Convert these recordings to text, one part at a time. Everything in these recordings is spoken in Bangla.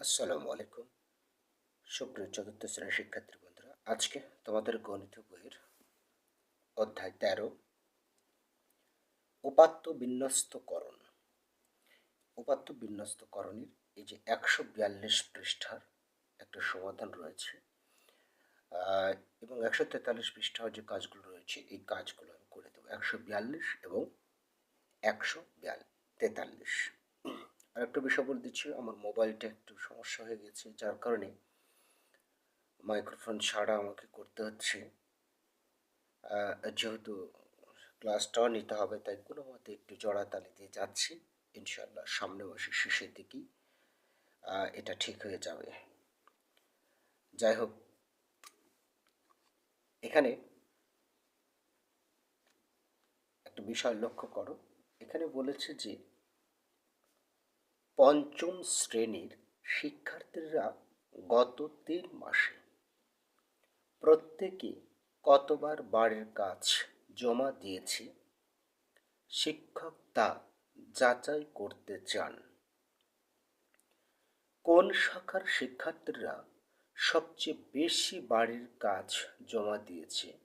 আসসালামু আলাইকুম। সুপ্রিয় চতুর্থ শ্রেণির শিক্ষার্থী বন্ধুরা, আজকে তোমাদের গণিত বইয়ের অধ্যায় তেরো, উপাত্ত বিন্যস্তকরণ। উপাত্ত বিন্যস্তকরণের এই যে একশো বিয়াল্লিশ পৃষ্ঠার একটা সমাধান রয়েছে এবং একশো তেতাল্লিশ পৃষ্ঠার যে কাজগুলো রয়েছে, এই কাজগুলো আমি করে দেবো। একশো বিয়াল্লিশ এবং একশো বিয়াল, তেতাল্লিশ। আর একটা বিষয় বলে দিচ্ছি, আমার মোবাইলটা একটু সমস্যা হয়ে গেছে, যার কারণে মাইক্রোফোন ছাড়া আমাকে করতে হচ্ছে। যেহেতু ক্লাসটাও নিতে হবে, তাই কোনো মতে একটু জড়াতালি দিয়ে যাচ্ছি। ইনশাল্লাহ সামনে মাসের শেষের দিকেই এটা ঠিক হয়ে যাবে। যাই হোক, এখানে একটা বিষয় লক্ষ্য করো। এখানে বলেছে যে পঞ্চম শ্রেণির শিক্ষার্থীরা গত তিন মাসে প্রত্যেকে কতবার বাড়ির কাজ জমা দিয়েছে? শিক্ষক তা যাচাই করতে চান। কোন শাখার শিক্ষার্থীরা সবচেয়ে বেশি বাড়ির কাজ জমা দিয়েছে?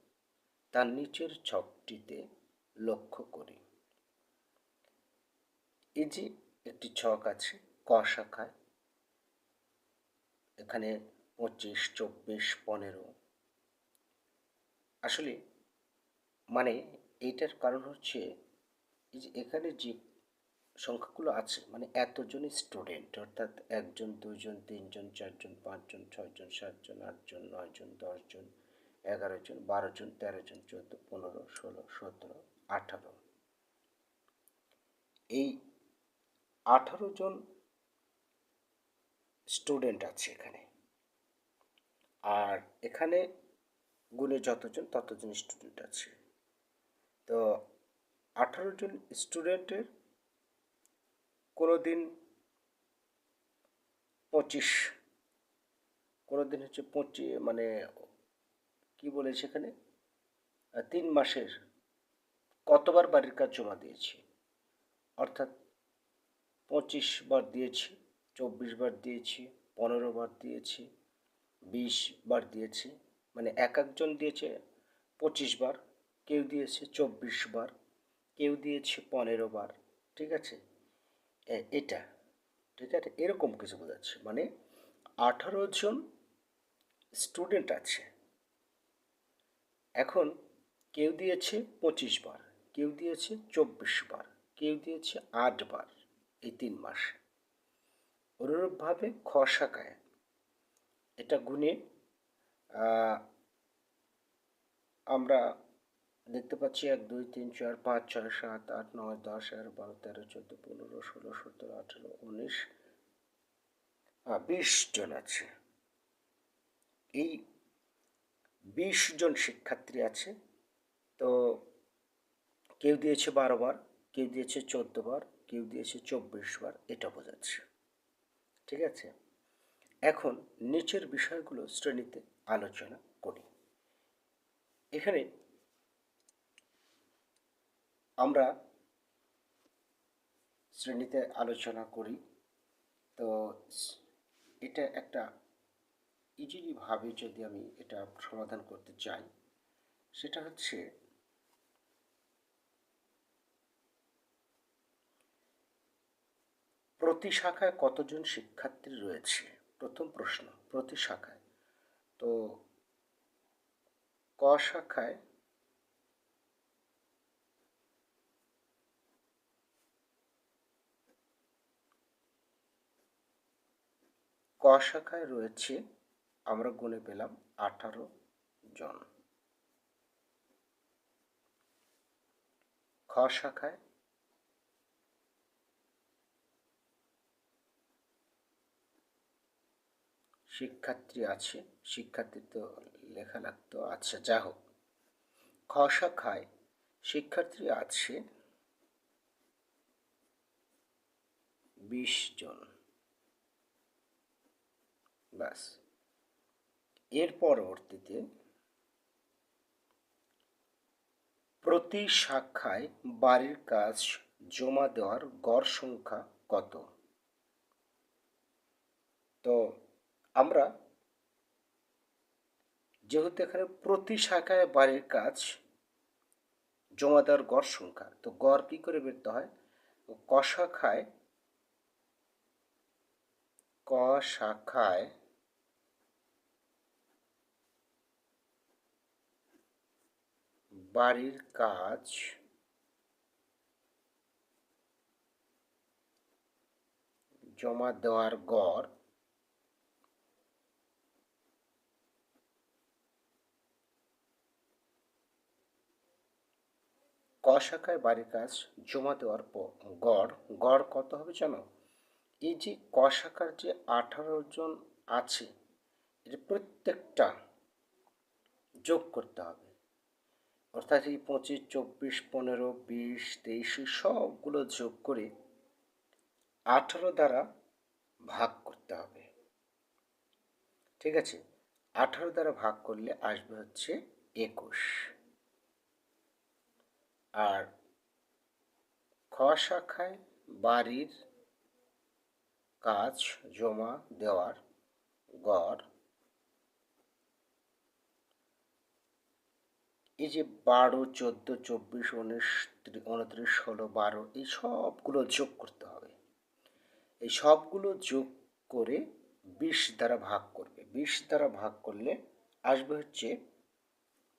তার নিচের ছকটিতে লক্ষ্য করি। এই যে একটি ছক আছে ক শাখায় এখানে পঁচিশ, চব্বিশ, পনেরো। আসলে মানে এইটার কারণ হচ্ছে এই যে এখানে যে সংখ্যাগুলো আছে মানে এতজন স্টুডেন্ট, অর্থাৎ একজন দুজন তিনজন, চারজন, পাঁচজন, ছয়জন, সাতজন, আটজন, নয়জন, দশজন এগারো জন বারো জন তেরো জন চোদ্দ, পনেরো, ষোলো, সতেরো, আঠারো। এই আঠারো জন স্টুডেন্ট আছে এখানে। আর এখানে গুণে যতজন, ততজন স্টুডেন্ট আছে। তো আঠারো জন স্টুডেন্টের কোনো দিন পঁচিশ কোনো দিন হচ্ছে পঁচিশ মানে কি বলে সেখানে? তিন মাসের কতবার বাড়ির কাজ জমা দিয়েছি। অর্থাৎ পঁচিশ বার দিয়েছি, চব্বিশ বার দিয়েছি, পনেরো বার দিয়েছি, বিশ বার দিয়েছি মানে এক একজন দিয়েছে পঁচিশ বার, কেউ দিয়েছে চব্বিশ বার, কেউ দিয়েছে পনেরো বার, ঠিক আছে? এটা, ঠিক আছে? এরকম কিছু বোঝাচ্ছে মানে আঠারো জন স্টুডেন্ট আছে। এখন কেউ দিয়েছে পঁচিশ বার, কেউ দিয়েছে চব্বিশ বার, কেউ দিয়েছে আট বার। এই তিন মাস। অনুরূপভাবে খ শাখায় এটা গুণে আমরা দেখতে পাচ্ছি এক, দুই, তিন, চার, পাঁচ, ছয়, সাত, আট, নয়, দশ, এগারো, বারো, তেরো, চোদ্দ, পনেরো, ষোলো সতেরো আঠেরো, উনিশ বিশ জন আছে। এই বিশ জন শিক্ষার্থী আছে। তো কেউ দিয়েছে বারো বার, কেউ দিয়েছে চোদ্দ বার। কেউ দিয়েছে চব্বিশ বার, এটা বোঝাচ্ছে ঠিক আছে? এখন নিচের বিষয়গুলো শ্রেণীতে আলোচনা করি। এখানে আমরা শ্রেণীতে আলোচনা করি। তো এটা একটা ইজিলিভাবে যদি আমি এটা সমাধান করতে চাই, সেটা হচ্ছে প্রতি শাখায় কতজন শিক্ষার্থী রয়েছে? প্রথম প্রশ্ন, প্রতি শাখায়। তো ক শাখায় ক শাখায় রয়েছে, আমরা গুনে পেলাম আঠারো জন। খ শাখায় শিক্ষার্থী আছে শিক্ষার্থী তো লেখা লাগতো আচ্ছা যা হোক। খ শাখায় শিক্ষার্থী আছে বিশ জন। ব্যাস। এর পরবর্তীতে প্রতি শাখায় বাড়ির কাজ জমা দেওয়ার গড় সংখ্যা কত? তো আমরা যেহেতু এখানে প্রতি শাখায় বাড়ির কাজ জমা দেওয়ার গড় সংখ্যা, তো গড় কি করে বেরতে হয়? ক শাখায় ক শাখায় বাড়ির কাজ জমা দেওয়ার গড় শাখায় বাড়ির কাজ জমা দেওয়ার পর, গড় গড় কত হবে জানো? এই যে ক শাখার যে আঠারো জন আছে, এর প্রত্যেকটা যোগ করতে হবে। অর্থাৎ এই পঁচিশ, চব্বিশ, পনেরো, বিশ, তেইশ সবগুলো যোগ করে আঠারো দ্বারা ভাগ করতে হবে। ঠিক আছে? আঠারো দ্বারা ভাগ করলে আসবে হচ্ছে একুশ। আর খ শাখায় বাড়ির কাজ জমা দেওয়ার গড়। এই যে বারো, চোদ্দ, চব্বিশ, উনিশ উনত্রিশ, ষোলো, বারো, এই সবগুলো যোগ করতে হবে। এই সবগুলো যোগ করে বিশ দ্বারা ভাগ করবে। বিশ দ্বারা ভাগ করলে আসবে হচ্ছে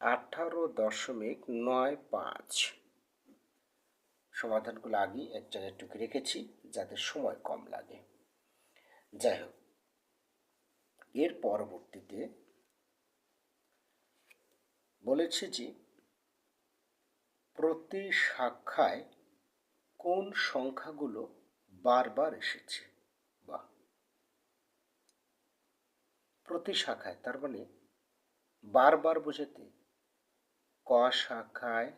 আঠারো দশমিক নয় পাঁচ। সমাধানগুলো আগেই এক জায়গায় টুকে রেখেছি যাতে সময় কম লাগে। যাই হোক, এর পরবর্তীতে বলেছে যে প্রতি শাখায় কোন সংখ্যাগুলো বারবার এসেছে? বা প্রতি শাখায়, তার মানে বারবার বোঝাতে ক শাখায়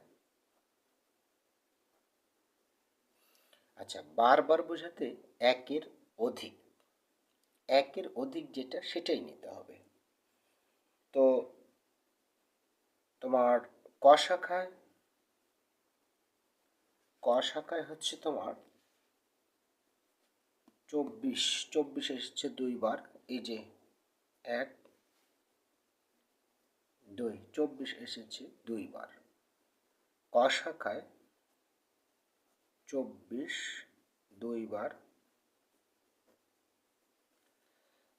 আচ্ছা বারবার বোঝাতে একের অধিক। একের অধিক যেটা, সেটাই নিতে হবে। তো তোমার ক শাখায় ক শাখায় হচ্ছে তোমার চব্বিশ চব্বিশ এসেছে দুইবার, এই যে এক, দুই, চব্বিশ এসেছে দুইবার। ক শাখায় চব্বিশ, দুইবার।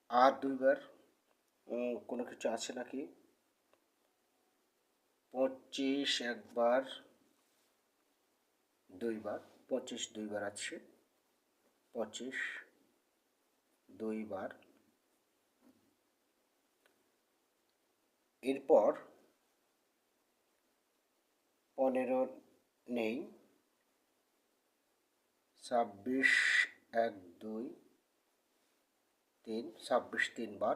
আর দুইবার কোনো কিছু আছে নাকি? পঁচিশ একবার, দুইবার। পঁচিশ, দুইবার আছে। পঁচিশ, দুইবার। এরপর পনেরো নেই। ছাব্বিশ এক দুই তিন, ছাব্বিশ তিনবার।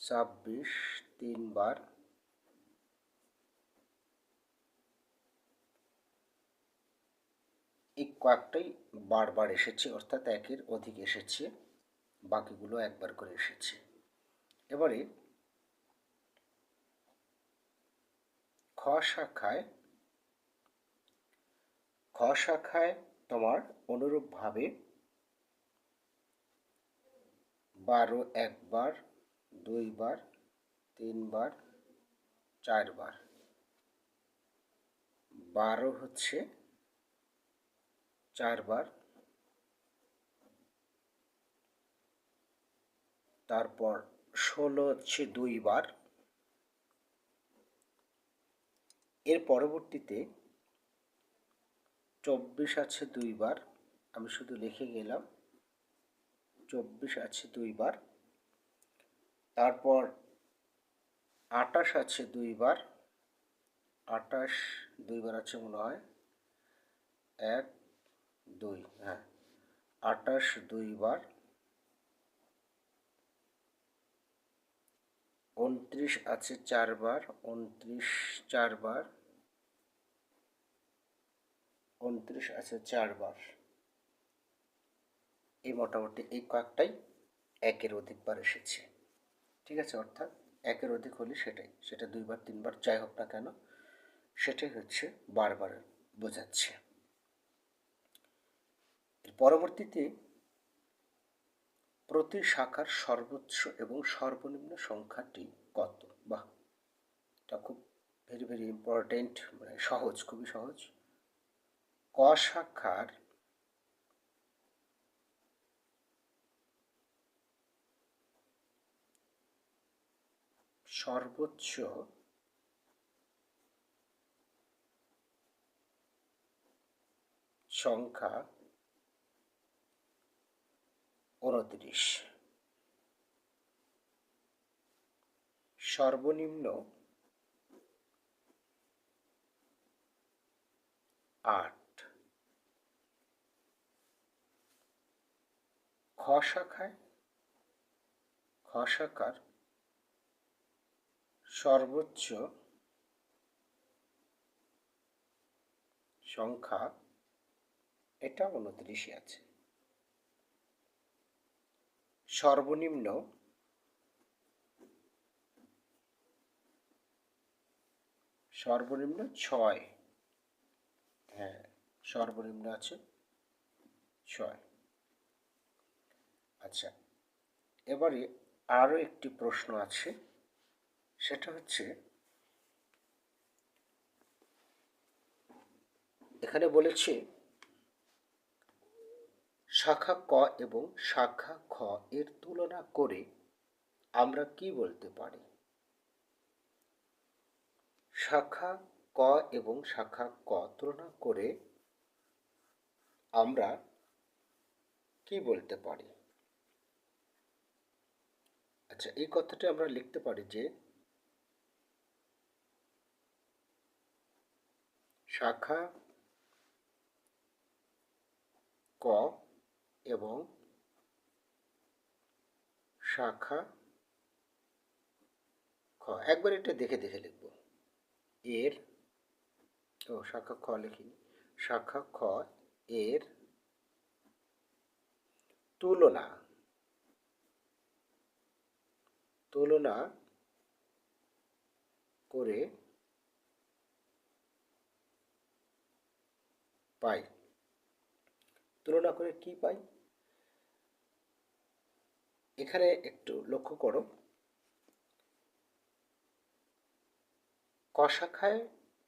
ছাব্বিশ তিনবার। এই কয়েকটাই বারবার এসেছে, অর্থাৎ একের অধিক এসেছে, বাকিগুলো একবার করে এসেছে। এবারে খ শাখায় খ শাখায় তোমার অনুরূপভাবে বারো একবার, দুইবার, তিনবার, চারবার। বারো হচ্ছে চারবার। তারপর ষোলো হচ্ছে দুইবার। এর পরবর্তীতে চব্বিশ আছে দুইবার, আমি শুধু লিখে গেলাম। চব্বিশ আছে দুইবার, তারপর আটাশ আছে দুইবার আটাশ দুইবার আছে মনে হয়, এক, দুই হ্যাঁ আটাশ দুইবার, উনত্রিশ আছে চারবার, উনত্রিশ চারবার উনত্রিশ আছে চারবার। এই মোটামুটি এই কয়েকটাই একের অধিকবার এসেছে। ঠিক আছে? অর্থাৎ একের অধিক হলে সেটাই। সেটা দুইবার, তিনবার, যাই হোক না কেন, সেটাই হচ্ছে বারবার বোঝাচ্ছে। পরবর্তীতে প্রতি শাখার সর্বোচ্চ এবং সর্বনিম্ন সংখ্যাটি কত? বাহ! এটা খুব ভেরি ভেরি ইম্পর্টেন্ট মানে সহজ, খুবই সহজ। ক শাখার সর্বোচ্চ সংখ্যা উনত্রিশ। সর্বনিম্ন আট। খ শাখায় খ শাখার সর্বোচ্চ সংখ্যা এটা উনত্রিশে আছে। সর্বনিম্ন সর্বনিম্ন ছয়। হ্যাঁ সর্বনিম্ন আছে ছয়। আচ্ছা এবারে আরও একটি প্রশ্ন আছে, সেটা হচ্ছে, এখানে বলেছে, শাখা ক এবং শাখা খ এর তুলনা করে আমরা কি বলতে পারি? শাখা ক এবং শাখা ক তুলনা করে আমরা কি বলতে পারি? আচ্ছা এই কথাটা আমরা লিখতে পারি যে শাখা ক এবং শাখা খ। একবার এটা দেখে দেখে লিখব। এর, ও, শাখা খ লিখিনি। শাখা খ এর তুলনা তুলনা করে পাই। তুলনা করে কি পাই? এখানে একটু লক্ষ্য করো। ক শাখায়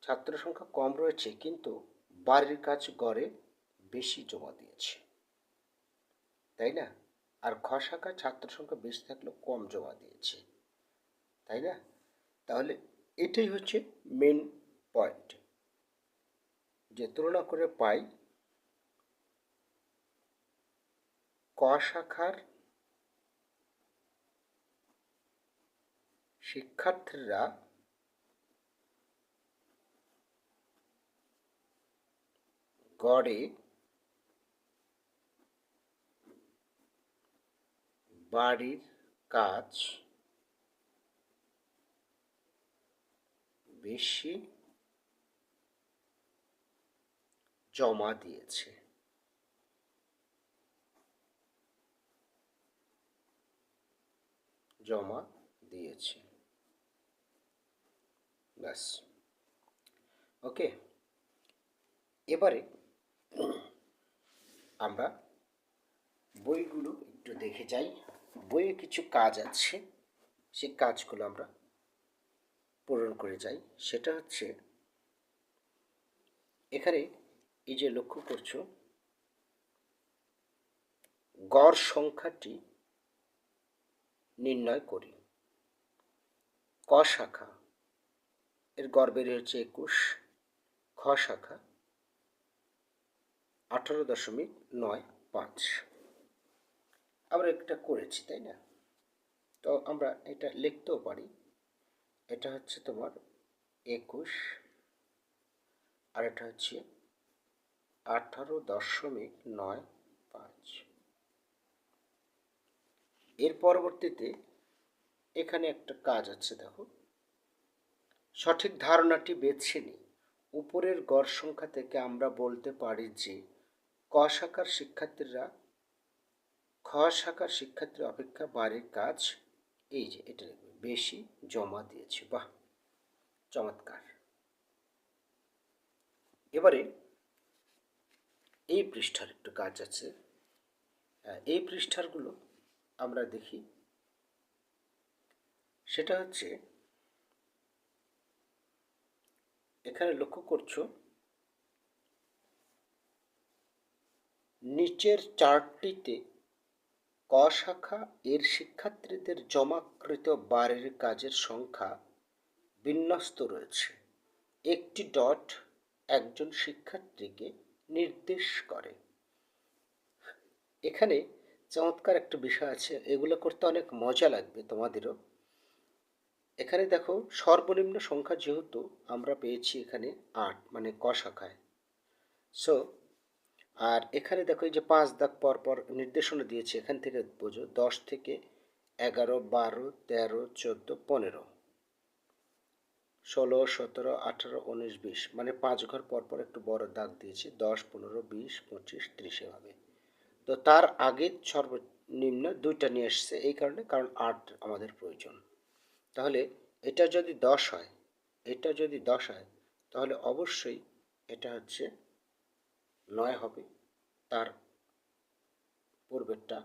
ছাত্র সংখ্যা কম রয়েছে, কিন্তু বাড়ির কাজ গড়ে বেশি জমা দিয়েছে। তাই না? আর খ শাখায় ছাত্র সংখ্যা বেশি থাকলেও কম জমা দিয়েছে। তাই না? তাহলে এটাই হচ্ছে মেন পয়েন্ট যে তুলনা করে পাই ক শাখার শিক্ষার্থীরা গড়ে বাড়ির কাজ বেশি জমা দিয়েছে। জমা দিয়েছে। ব্যাস। ওকে। এবারে আমরা বইগুলো একটু দেখে যাই। বইয়ে কিছু কাজ আছে, সেই কাজগুলো আমরা পূরণ করে যাই। সেটা হচ্ছে, এখানে এই যে লক্ষ্য করছ, গড় সংখ্যাটি নির্ণয় করি। ক শাখা, এর গড় বের হচ্ছে একুশ। খ শাখা, আঠারো দশমিক নয় পাঁচ। আমরা এটা করেছি, তাই না? তো আমরা এটা লিখতেও পারি। এটা হচ্ছে তোমার একুশ, আর এটা হচ্ছে আঠারো দশমিক নয় পাঁচ। এর পরবর্তীতে এখানে একটা কাজ আছে, দেখো। সঠিক ধারণাটি বেছে নিই। উপরের গড় সংখ্যা থেকে আমরা বলতে পারি যে ক শাখার শিক্ষার্থীরা খ শাখার শিক্ষার্থীর অপেক্ষা বাড়ির কাজ, এই যে এটা বেশি জমা দিয়েছে, বাহ, চমৎকার। এবারে এই পৃষ্ঠার একটু কাজ আছে। এই পৃষ্ঠারগুলো আমরা দেখি। সেটা হচ্ছে, এখানে লক্ষ্য করছ, নিচের চার্টটিতে ক শাখা এর শিক্ষার্থীদের জমাকৃত বাড়ির কাজের সংখ্যা বিন্যস্ত রয়েছে। একটি ডট একজন শিক্ষার্থীকে নির্দেশ করে। এখানে চমৎকার একটা বিষয় আছে, এগুলো করতে অনেক মজা লাগবে তোমাদেরও। এখানে দেখো, সর্বনিম্ন সংখ্যা যেহেতু আমরা পেয়েছি এখানে আট মানে ক শাখায়। সো আর এখানে দেখো এই যে পাঁচ দাগ পর পর নির্দেশনা দিয়েছে, এখান থেকে বোঝো দশ থেকে এগারো, বারো, তেরো, চোদ্দ, পনেরো। ষোলো, সতেরো, আঠারো, উনিশ, বিশ। মানে পাঁচ ঘর পর পর একটু বড় দাগ দিয়েছে, দশ, পনেরো, বিশ, পঁচিশ, ত্রিশ এভাবে। তো তার আগে সর্বনিম্ন দুইটা নিয়ে এসছে এই কারণে, কারণ আট আমাদের প্রয়োজন। তাহলে এটা যদি দশ হয়, এটা যদি দশ হয়, তাহলে অবশ্যই এটা হচ্ছে নয় হবে, তার পূর্বেরটা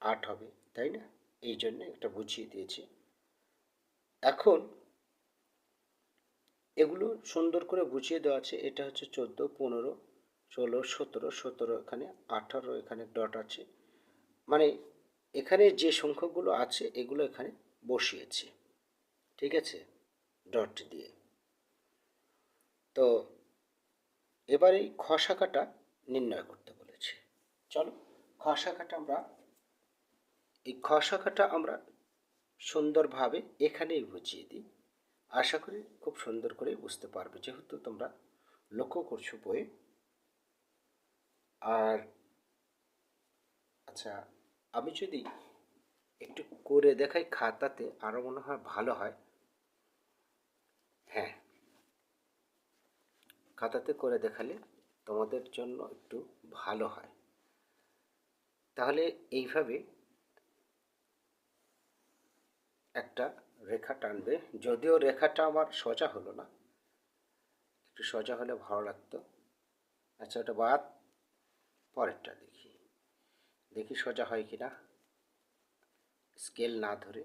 আট হবে, তাই না? এই জন্য এটা বুঝিয়ে দিয়েছি। এখন এগুলো সুন্দর করে বুঝিয়ে দেওয়া আছে, এটা হচ্ছে চোদ্দ, পনেরো, ষোলো, সতেরো সতেরো এখানে, আঠারো এখানে ডট আছে। মানে এখানে যে সংখ্যাগুলো আছে, এগুলো এখানে বসিয়েছি, ঠিক আছে? ডট দিয়ে। তো এবার এই খ শাখাটা নির্ণয় করতে বলেছে। চলো খ শাখাটা আমরা, এই খ শাখাটা আমরা সুন্দরভাবে এখানেই বুঝিয়ে দিই। আশা করি খুব সুন্দর করে বুঝতে পারবে, যেহেতু তোমরা লক্ষ্য করছ বইয়ে আর আচ্ছা আমি যদি একটু করে দেখাই খাতাতে আরও মনে হয় ভালো হয়। হ্যাঁ খাতাতে করে দেখালে তোমাদের জন্য একটু ভালো হয়। তাহলে এইভাবে একটা রেখা টানবে। যদিও রেখাটা আমার সোজা হলো না, একটু সোজা হলে ভালো লাগতো। আচ্ছা ওটা বাদ, পরেরটা দেখি। দেখি সোজা হয় কি না স্কেল না ধরে।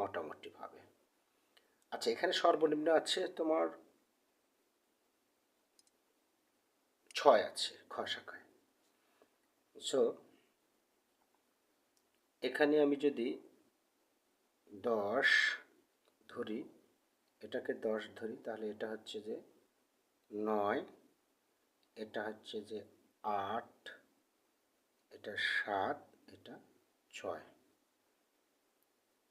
মোটামুটিভাবে। আচ্ছা এখানে সর্বনিম্ন আছে তোমার ছয় আছে খ শাখায় সো এখানে আমি যদি দশ ধরি, এটাকে দশ ধরি, তাহলে এটা হচ্ছে যে নয়, এটা হচ্ছে যে আট, এটা সাত, এটা ছয়।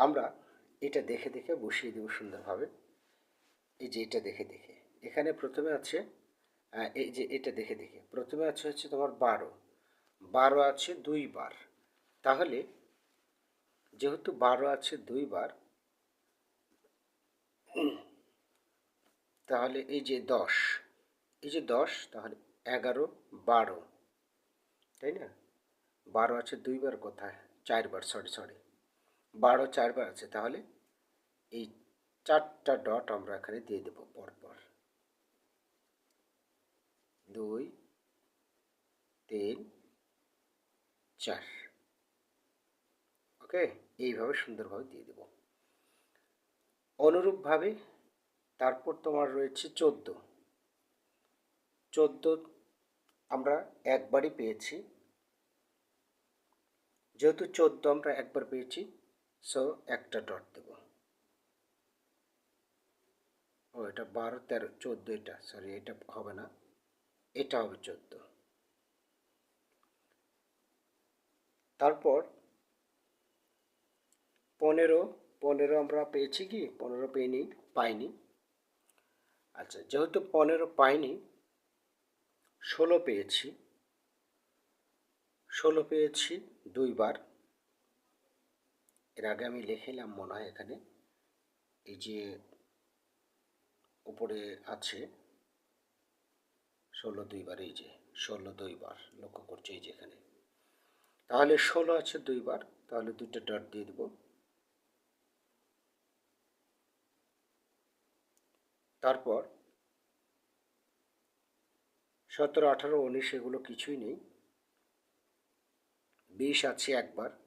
আমরা এটা দেখে দেখে বসিয়ে দেব সুন্দরভাবে। এই যে এটা দেখে দেখে। এখানে প্রথমে আছে এই যে এটা দেখে দেখে। প্রথমে আছে হচ্ছে তোমার বারো। বারো আছে দুইবার। তাহলে যেহেতু বারো আছে দুইবার, তাহলে এই যে দশ, এই যে দশ, তাহলে এগারো, বারো। তাই না? বারো আছে দুইবার কোথায়? চারবার সরি সরি বারো চারবার আছে, তাহলে এই চারটা ডট আমরা এখানে দিয়ে দেবো পরপর। দুই, তিন, চার। ওকে এইভাবে সুন্দরভাবে দিয়ে দেব। অনুরূপভাবে তারপর তোমার রয়েছে চোদ্দ। চোদ্দ আমরা একবারই পেয়েছি। যেহেতু চোদ্দ আমরা একবার পেয়েছি সো একটা ডট দেব। ও, এটা বারো, তেরো, চোদ্দ, এটা। সরি এটা হবে না। এটা হবে চোদ্দ। তারপর পনেরো পনেরো আমরা পেয়েছি কি? পনেরো পেইনি পাইনি। আচ্ছা যেহেতু পনেরো পাইনি, ষোলো পেয়েছি। ষোলো পেয়েছি দুইবার। এর আগে আমি লিখেলাম মনে হয় এখানে। এই যে উপরে আছে, ষোলো দুইবার, এই যে ষোলো দুইবার লক্ষ্য করছি এই যে এখানে। তাহলে ষোলো আছে দুইবার, তাহলে দুটো ডট দিয়ে দেব। তারপর সতেরো, আঠারো, উনিশ এগুলো কিছুই নেই। বিশ আছে একবার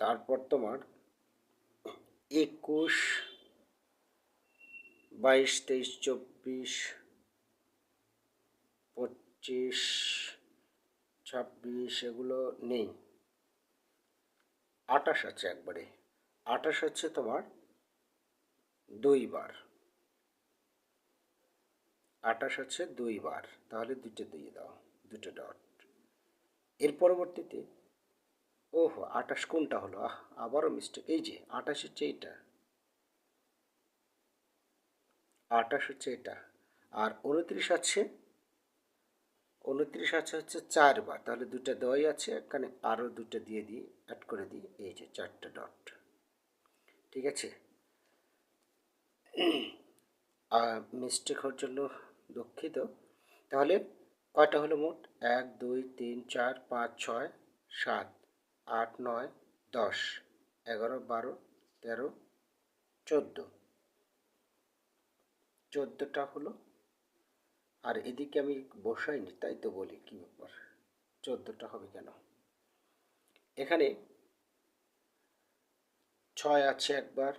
তারপর তোমার একুশ, বাইশ, তেইশ, চব্বিশ, পঁচিশ, ছাব্বিশ, এগুলো নেই। আটাশ আছে একবারে। আটাশ হচ্ছে তোমার দুইবার। আটাশ হচ্ছে দুইবার। তাহলে দুটো দিয়ে দাও দুটো ডট। এর পরবর্তীতে ওহো, আটাশ কোনটা হলো? আহ, আবারও মিস্টেক। এই যে, আটাশ হচ্ছে এইটা আটাশ হচ্ছে এটা। আর উনত্রিশ আছে? উনত্রিশ আছে হচ্ছে চারবার। তাহলে দুটো দেওয়াই আছে এখানে আরও দুটো দিয়ে দিই অ্যাড করে দিই। এই যে, চারটে ডট ঠিক আছে? আর মিস্টেক হওয়ার জন্য দুঃখিত। তাহলে কয়টা হলো মোট? এক, দুই, তিন, চার, পাঁচ, ছয়, সাত। আট নয় দশ, এগারো বারো তেরো চোদ্দ। চোদ্দোটা হলো, আর এদিকে আমি বসাইনি, তাই তো বলি কী ব্যাপার? চোদ্দোটা হবে কেন? এখানে ছয় আছে একবার,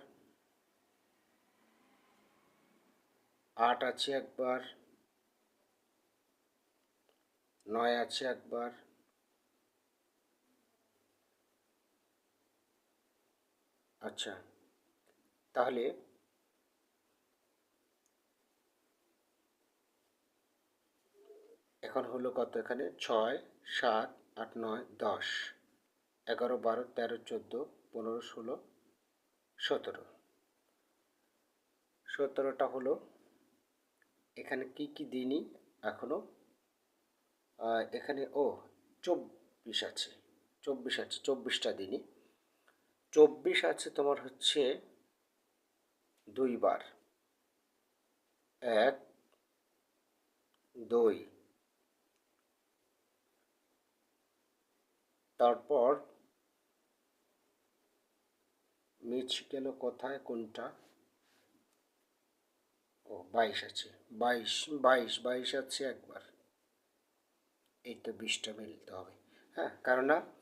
আট আছে একবার, নয় আছে একবার আচ্ছা তাহলে এখন হলো কত এখানে? ছয়, সাত, আট, নয়, দশ। এগারো, বারো, তেরো, চোদ্দ, পনেরো, ষোলো, সতেরো। সতেরোটা হলো এখানে কি কি দিনই এখনও এখানে, ও, চব্বিশ আছে। চব্বিশ আছে, চব্বিশটা দিনই চব্বিশ আছে তোমার হচ্ছে দুইবার। এক, দুই। তারপর মিচ গেল কোথায়, কোনটা? ও, বাইশ আছে। বাইশ বাইশ বাইশ আছে একবার। এই তো বিশটা মিলতে হবে। হ্যাঁ কেননা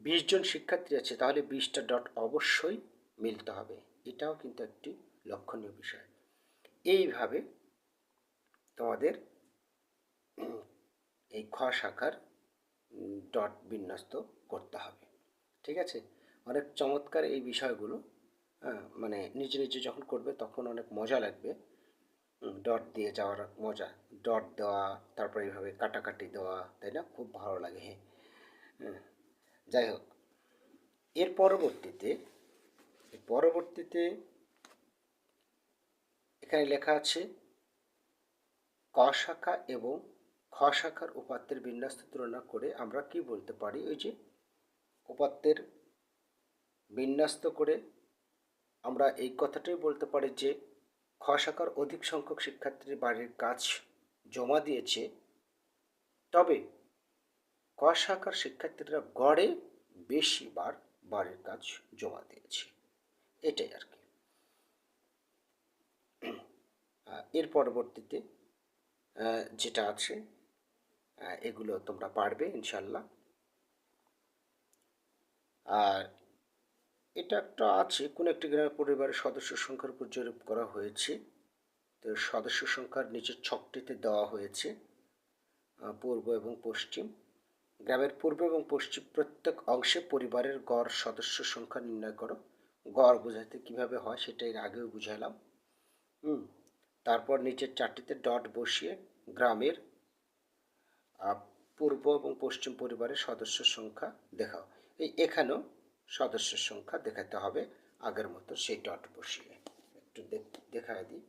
বিশ জন শিক্ষার্থী আছে, তাহলে বিশটা ডট অবশ্যই মিলতে হবে। এটাও কিন্তু একটি লক্ষণীয় বিষয়। এইভাবে তোমাদের এই খ শাখার ডট বিন্যস্ত করতে হবে। ঠিক আছে? অনেক চমৎকার এই বিষয়গুলো হ্যাঁ মানে নিজে নিজে যখন করবে তখন অনেক মজা লাগবে। ডট দিয়ে যাওয়ার মজা। ডট দেওয়া, তারপর এইভাবে কাটাকাটি দেওয়া, তাই না? খুব ভালো লাগে হ্যাঁ। যাই হোক এর পরবর্তীতে পরবর্তীতে এখানে লেখা আছে, ক শাখা এবং খ শাখার উপাত্তের বিন্যাস তুলনা করে আমরা কি বলতে পারি? ওই যে উপাত্তের বিন্যস্ত করে আমরা এই কথাটাই বলতে পারি যে, খ শাখার অধিক সংখ্যক শিক্ষার্থীর বাড়ির কাজ জমা দিয়েছে। তবে ক শাখার শিক্ষার্থীরা গড়ে বেশি বার বাড়ির কাজ জমা দিয়েছে। এটাই আর কি। এর পরবর্তীতে যেটা আছে এগুলো তোমরা পারবে ইনশাল্লাহ আর এটা একটা আছে, কোন একটি গ্রামের পরিবারের সদস্য সংখ্যার উপর জরিপ করা হয়েছে। তো সদস্য সংখ্যার নিচের ছকটিতে দেওয়া হয়েছে পূর্ব এবং পশ্চিম। গ্রামের পূর্ব এবং পশ্চিম প্রত্যেক অংশে পরিবারের গড় সদস্য সংখ্যা নির্ণয় করো। গড় বোঝাতে কীভাবে হয় সেটা এর আগেও বুঝালাম হুম, তারপর নিচের চারটিতে ডট বসিয়ে গ্রামের পূর্ব এবং পশ্চিম পরিবারের সদস্য সংখ্যা দেখাও। এই এখানেও সদস্য সংখ্যা দেখাতে হবে, আগের মতো সেই ডট বসিয়ে। একটু দেখ- দেখায় দিই।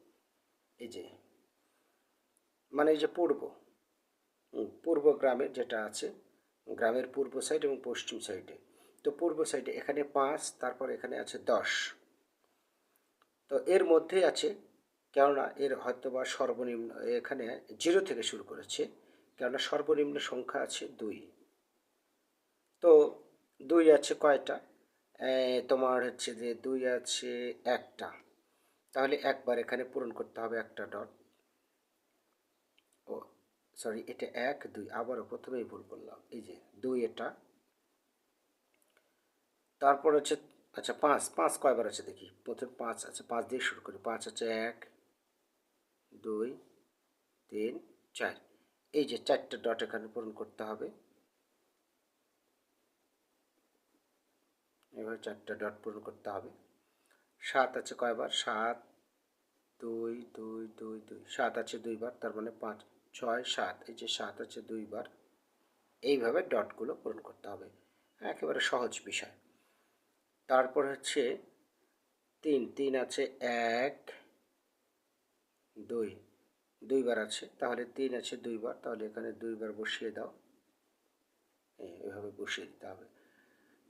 এই যে মানে এই যে পূর্ব পূর্ব গ্রামের যেটা আছে গ্রামের পূর্ব সাইড এবং পশ্চিম সাইডে তো পূর্ব সাইডে এখানে পাঁচ, তারপর এখানে আছে দশ। তো এর মধ্যে আছে, কেননা এর হয়তো বা সর্বনিম্ন, এখানে জিরো থেকে শুরু করেছে, কেননা সর্বনিম্ন সংখ্যা আছে দুই। তো দুই আছে কয়টা? তোমার হচ্ছে যে দুই আছে একটা। তাহলে একবার এখানে পূরণ করতে হবে একটা ডট সরি এটা এক, দুই, আবারও প্রথমেই ভুল করলাম। এই যে, দুই এটা। তারপর হচ্ছে আচ্ছা পাঁচ পাঁচ কয়বার আছে দেখি? প্রথমে পাঁচ আছে পাঁচ দিয়ে শুরু করি। পাঁচ আছে এক, দুই, তিন, চার। এই যে, চারটে ডট এখানে পূরণ করতে হবে। এভাবে চারটে ডট পূরণ করতে হবে। সাত আছে কয়বার? সাত, দুই দুই দুই দুই। সাত আছে দুইবার, তার মানে পাঁচ। ছয় সাত এই যে সাত আছে দুইবার এইভাবে ডটগুলো পূরণ করতে হবে। একেবারে সহজ বিষয়। তারপর হচ্ছে তিন তিন আছে এক দুই দুইবার আছে তাহলে তিন আছে দুইবার তাহলে এখানে দুইবার বসিয়ে দাও। এই, এভাবে বসিয়ে দিতে হবে।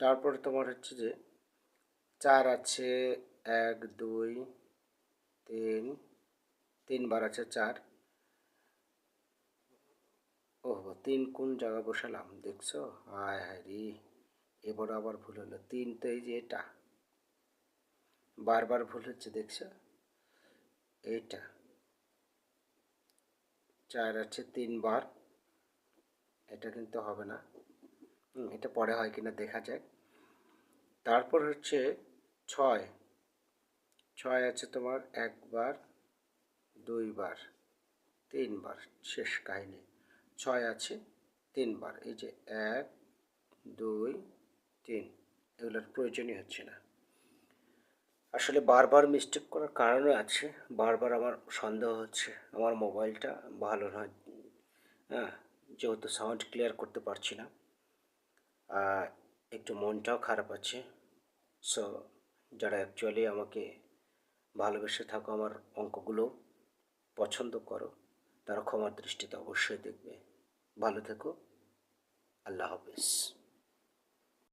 তারপর তোমার হচ্ছে যে চার আছে এক দুই তিন তিনবার আছে চার ও তিন কোন জায়গা বসালাম, দেখছ? হায় হায় রে, এবার আবার ভুল হলো। তিন তো এই যে এটা, বারবার ভুল হচ্ছে, দেখছ? এইটা, চার আছে তিনবার, এটা কিন্তু হবে না। এটা পরে হয় কিনা দেখা যাক। তারপর হচ্ছে ছয় ছয় আছে তোমার একবার, দুইবার, তিনবার, শেষ কাহিনী। ছয় আছে, তিনবার, এই যে এক, দুই, তিন, এগুলোর প্রয়োজনই হচ্ছে না। আসলে বারবার মিস্টেক করার কারণও আছে, বারবার আমার সন্দেহ হচ্ছে, আমার মোবাইলটা ভালো নয় হ্যাঁ যেহেতু সাউন্ড ক্লিয়ার করতে পারছি না, আর একটু মনটাও খারাপ আছে সো যারা অ্যাকচুয়ালি আমাকে ভালোবেসে থাকো, আমার অঙ্কগুলো পছন্দ করো, তারা ক্ষমার দৃষ্টিতে অবশ্যই দেখবে। ভালো থেকো। আল্লাহ হাফিজ।